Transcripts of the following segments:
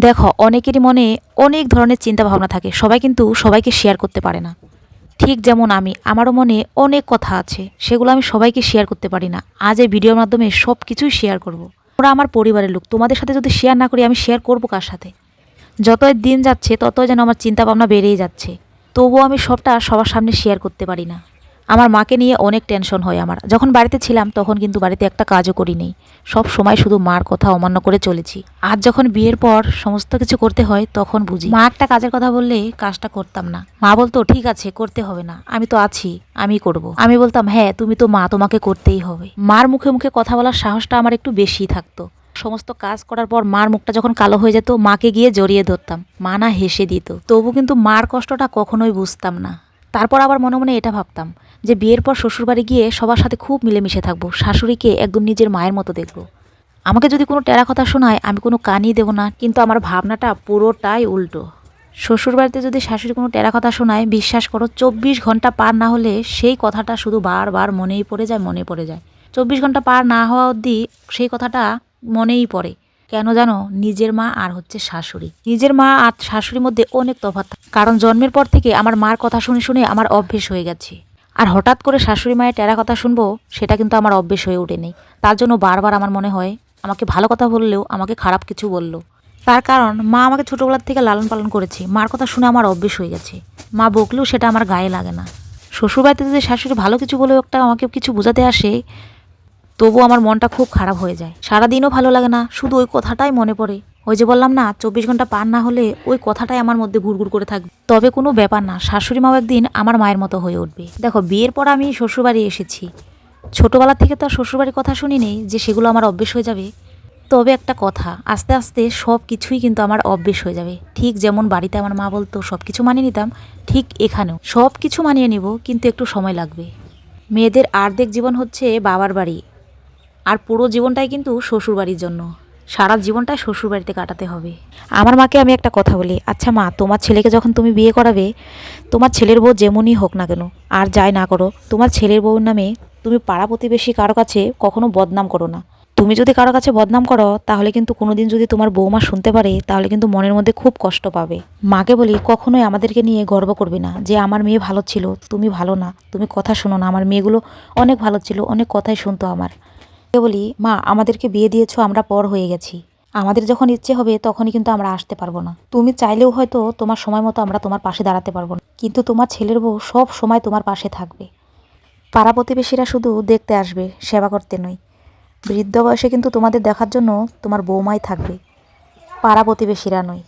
দেখো, অনেকেরই মনে অনেক ধরনের চিন্তা ভাবনা থাকে। সবাই কিন্তু সবাইকে শেয়ার করতে পারে না। ঠিক যেমন আমি, আমারও মনে অনেক কথা আছে। সেগুলো আমি সবাইকে শেয়ার করতে পারি না। আজ এই ভিডিওর মাধ্যমে সব কিছুই শেয়ার করব। ওরা আমার পরিবারের লোক, তোমাদের সাথে যদি শেয়ার না করি, আমি শেয়ার করব কার সাথে? যতই দিন যাচ্ছে, ততই যেন আমার চিন্তা ভাবনা বেড়েই যাচ্ছে। তবুও আমি সবটা সবার সামনে শেয়ার করতে পারি না। আমার মাকে নিয়ে অনেক টেনশন হয় আমার। যখন বাড়িতে ছিলাম তখন কিন্তু বাড়িতে একটা কাজও করি নেই সব সময় শুধু মার কথা অমান্য করে চলেছি। আর যখন বিয়ের পর সমস্ত কিছু করতে হয় তখন বুঝি। মা একটা কাজের কথা বললে কাজটা করতাম না। মা বলতো, ঠিক আছে, করতে হবে না। আমি তো আছি, আমি করব। আমি বলতাম হ্যাঁ তুমি তো মা, তোমাকে করতেই হবে। মার মুখে মুখে কথা বলার সাহসটা আমার একটু বেশিই থাকতো। সমস্ত কাজ করার পর মার মুখটা যখন কালো হয়ে যেত, মাকে গিয়ে জড়িয়ে ধরতাম। মা না হেসে দিত। তবু কিন্তু মার কষ্টটা কখনোই বুঝতাম না। তারপর আবার মনে মনে এটা ভাবতাম, যে বিয়ের পর শ্বশুরবাড়ি গিয়ে সবার সাথে খুব মিলেমিশে থাকব, শাশুড়িকে একদম নিজের মায়ের মতো দেখব। আমাকে যদি কোনো টেরা কথা শোনায়, আমি কোনো কানই দেবো না, কিন্তু আমার ভাবনাটা পুরোটাই উল্টো। শ্বশুরবাড়িতে যদি শাশুড়ি কোনো টেরা কথা শোনায়, বিশ্বাস করো চব্বিশ ঘণ্টা পার না হলে সেই কথাটা শুধু বারবার মনেই পড়ে যায় মনে পড়ে যায়। চব্বিশ ঘণ্টা পার না হওয়া অবধি সেই কথাটা মনেই পড়ে। কেন জানো? নিজের মা আর হচ্ছে শাশুড়ি। নিজের মা আর শাশুড়ির মধ্যে অনেক তফাৎ কারণ জন্মের পর থেকে আমার মার কথা শুনে শুনে আমার অভ্যেস হয়ে গেছে। আর হঠাৎ করে শাশুড়ি মায়ের টেরা কথা শুনব, সেটা কিন্তু আমার অভ্যেস হয়ে ওঠেনি তার জন্য বারবার আমার মনে হয়, আমাকে ভালো কথা বললেও আমাকে খারাপ কিছু বলল। তার কারণ, মা আমাকে ছোটোবেলার থেকে লালন পালন করেছে। মার কথা শুনে আমার অভ্যেস হয়ে গেছে। মা বকলেও সেটা আমার গায়ে লাগে না। শ্বশুরবাড়িতে যদি শাশুড়ি ভালো কিছু বলেও একটা আমাকে কিছু বোঝাতে আসে তবু আমার মনটা খুব খারাপ হয়ে যায়। সারাদিনও ভালো লাগে না, শুধু ওই কথাটাই মনে পড়ে। ওই যে বললাম না, চব্বিশ ঘণ্টা পার না হলে ওই কথাটাই আমার মধ্যে ঘুরঘুর করে থাকবে। তবে কোনো ব্যাপার না শাশুড়ি মাও একদিন আমার মায়ের মতো হয়ে উঠবে। দেখো, বিয়ের পর আমি শ্বশুরবাড়ি এসেছি। ছোটোবেলা থেকে তো আর শ্বশুরবাড়ির কথা শুনি নেই যে সেগুলো আমার অভ্যেস হয়ে যাবে। তবে একটা কথা, আস্তে আস্তে সব কিছুই কিন্তু আমার অভ্যেস হয়ে যাবে। ঠিক যেমন বাড়িতে আমার মা বলতো, সব কিছু মানিয়ে নিতাম, ঠিক এখানেও। সব কিছু মানিয়ে নিব, কিন্তু একটু সময় লাগবে। মেয়েদের আর্ধেক জীবন হচ্ছে বাবার বাড়ি। আর পুরো জীবনটাই কিন্তু শ্বশুরবাড়ির জন্য। সারা জীবনটাই শ্বশুরবাড়িতে কাটাতে হবে। আমার মাকে আমি একটা কথা বলি আচ্ছা মা, তোমার ছেলেকে যখন তুমি বিয়ে করাবে, তোমার ছেলের বউ যেমনই হোক না কেন, আর যাই না করো, তোমার ছেলের বউর নামে তুমি পাড়া প্রতিবেশী কারও কাছে কখনো বদনাম করো না। তুমি যদি কারও কাছে বদনাম করো, তাহলে কিন্তু কোনোদিন যদি তোমার বৌমা শুনতে পারে, তাহলে কিন্তু মনের মধ্যে খুব কষ্ট পাবে। মাকে বলি, কখনোই আমাদেরকে নিয়ে গর্ব করবে না যে আমার মেয়ে ভালো ছিল, তুমি ভালো না। তুমি কথা শোনো না, আমার মেয়েগুলো অনেক ভালো ছিল, অনেক কথাই শুনতো আমার। মাকে বলি, মা, আমাদেরকে বিয়ে দিয়েছ, আমরা পর হয়ে গেছি। আমাদের যখন ইচ্ছে হবে, তখনই কিন্তু আমরা আসতে পারব না। তুমি চাইলেও হয়তো তোমার সময় মতো আমরা তোমার পাশে দাঁড়াতে পারব না। কিন্তু তোমার ছেলের বউ সব সময় তোমার পাশে থাকবে। পাড়া প্রতিবেশীরা শুধু দেখতে আসবে, সেবা করতে নয়। বৃদ্ধ বয়সে কিন্তু তোমাদের দেখার জন্য তোমার বৌমাই থাকবে। পাড়া প্রতিবেশীরা নয়।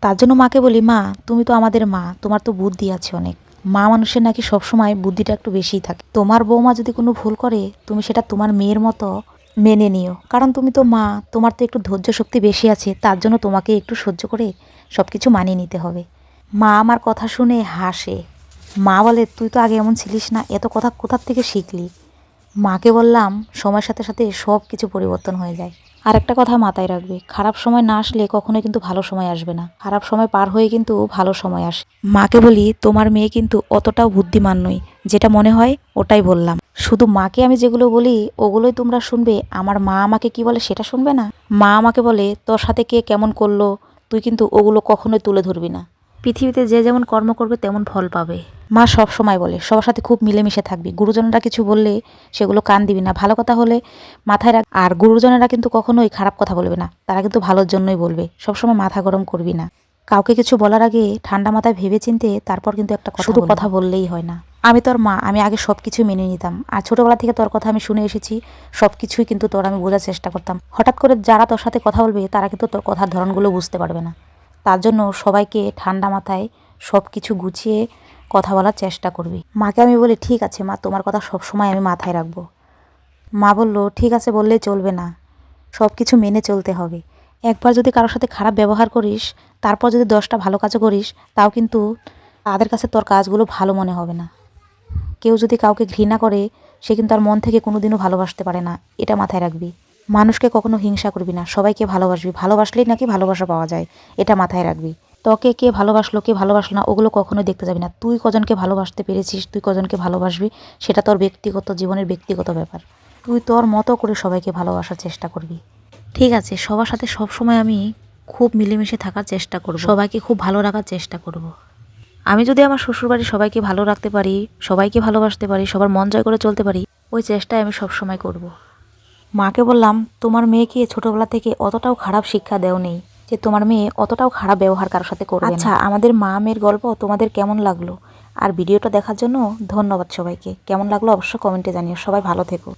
তার জন্য মাকে বলি, মা, তুমি তো আমাদের মা, তোমার তো বুদ্ধি আছে অনেক। মা মানুষের নাকি সবসময় বুদ্ধিটা একটু বেশিই থাকে। তোমার বৌমা যদি কোনো ভুল করে, তুমি সেটা তোমার মেয়ের মতো মেনে নিও। কারণ তুমি তো মা, তোমার তো একটু ধৈর্য শক্তি বেশি আছে, তার জন্য তোমাকে একটু সহ্য করে সব কিছু মানিয়ে নিতে হবে। মা আমার কথা শুনে হাসে। মা বলে, তুই তো আগে এমন ছিলিস না, এত কথা কোথার থেকে শিখলি? মাকে বললাম, সময়ের সাথে সাথে সব কিছু পরিবর্তন হয়ে যায়। আর একটা কথা মাথায় রাখবে, খারাপ সময় না আসলে কখনোই কিন্তু ভালো সময় আসবে না। খারাপ সময় পার হয়ে কিন্তু ভালো সময় আসে। মাকে বলি, তোমার মেয়ে কিন্তু অতটাও বুদ্ধিমান নয়। যেটা মনে হয়, ওটাই বললাম। শুধু মাকে আমি যেগুলো বলি, ওগুলোই তোমরা শুনবে। আমার মা আমাকে কি বলে সেটা শুনবে না? মা আমাকে বলে, তোর সাথে কে কেমন করল? তুই কিন্তু ওগুলো কখনোই তুলে ধরবি না। পৃথিবীতে যে যেমন কর্ম করবে তেমন ফল পাবে। মা সব সময় বলে সবার সাথে খুব মিলেমিশে থাকবি। গুরুজনেরা কিছু বললে সেগুলো কান দিবি না। ভালো কথা হলে মাথায় রাখ আর গুরুজনেরা কিন্তু কখনোই খারাপ কথা বলবে না। তারা কিন্তু ভালোর জন্যই বলবে। সবসময় মাথা গরম করবি না। কাউকে কিছু বলার আগে ঠান্ডা মাথায় ভেবে চিনতে তারপর কিন্তু একটা কথা শুধু কথা বললেই হয় না। আমি তোর মা আমি আগে সব কিছু মেনে নিতাম। আর ছোটোবেলা থেকে তোর কথা আমি শুনে এসেছি সব কিছুই কিন্তু তোর আমি বোঝার চেষ্টা করতাম। হঠাৎ করে যারা তোর সাথে কথা বলবে তারা কিন্তু তোর কথার ধরনগুলো বুঝতে পারবে না। তার জন্য সবাইকে ঠান্ডা মাথায় সব কিছু গুছিয়ে কথা বলার চেষ্টা করবি। মাকে আমি বলি, ঠিক আছে মা, তোমার কথা সব সময় আমি মাথায় রাখব। মা বলল, ঠিক আছে বললে চলবে না। সব কিছু মেনে চলতে হবে। একবার যদি কারোর সাথে খারাপ ব্যবহার করিস, তারপর যদি দশটা ভালো কাজও করিস, তাও কিন্তু তাদের কাছে তোর কাজগুলো ভালো মনে হবে না। কেউ যদি কাউকে ঘৃণা করে, সে কিন্তু তার মন থেকে কোনোদিনও ভালোবাসতে পারে না। এটা মাথায় রাখবি। মানুষকে কখনো হিংসা করবি না, সবাইকে ভালোবাসবি, ভালোবাসলেই নাকি ভালোবাসা পাওয়া যায়, এটা মাথায় রাখবি। তোকে কে ভালোবাসলো কে ভালোবাসলো না, ওগুলো কখনোই দেখতে যাবি না। তুই কজনকে ভালোবাসতে পেরেছিস, তুই কজনকে ভালোবাসবি, সেটা তোর ব্যক্তিগত জীবনের ব্যক্তিগত ব্যাপার। তুই তোর মতো করে সবাইকে ভালোবাসার চেষ্টা করবি। ঠিক আছে, সবার সাথে সব সময় আমি খুব মিলেমিশে থাকার চেষ্টা করব। সবাইকে খুব ভালো রাখার চেষ্টা করব। আমি যদি আমার শ্বশুরবাড়ির সবাইকে ভালো রাখতে পারি, সবাইকে ভালোবাসতে পারি, সবার মন জয় করে চলতে পারি, ওই চেষ্টাই আমি সবসময় করব। মাকে বললাম, তোমার মেয়েকে ছোটবেলা থেকে অতটাও খারাপ শিক্ষা দেও নেই যে তোমার মেয়ে অতটাও খারাপ ব্যবহার কারোর সাথে করবে আচ্ছা আমাদের মা মেয়ের গল্প তোমাদের কেমন লাগল? আর ভিডিওটা দেখার জন্য ধন্যবাদ সবাইকে। কেমন লাগল অবশ্য কমেন্টে জানিও। সবাই ভালো থেকো।